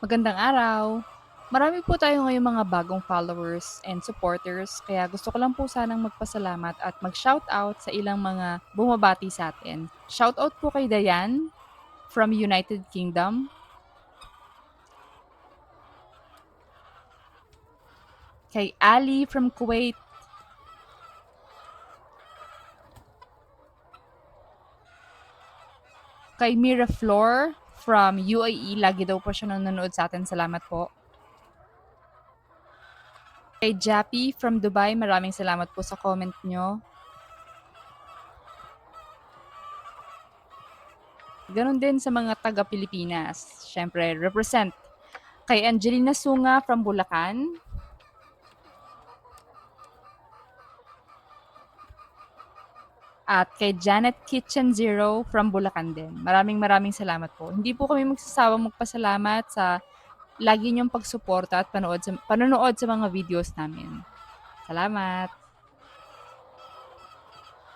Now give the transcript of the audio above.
Magandang araw. Marami po tayo ngayong mga bagong followers and supporters, kaya gusto ko lang po sanang magpasalamat at mag-shoutout sa ilang mga bumabati sa atin. Shoutout po kay Dayan from United Kingdom. Kay Ali from Kuwait. Kay Mira Flor from UAE. Lagi daw po siya nanonood sa atin. Salamat po. Kay Jappy from Dubai, maraming salamat po sa comment nyo. Ganon din sa mga taga Pilipinas. Siyempre, represent. Kay Angelina Sunga from Bulacan. At kay Janet Kitchen Zero from Bulacan din. Maraming maraming salamat po. Hindi po kami magsasawang magpasalamat sa lagi niyong pagsuporta at panood sa, panonood sa mga videos namin. Salamat!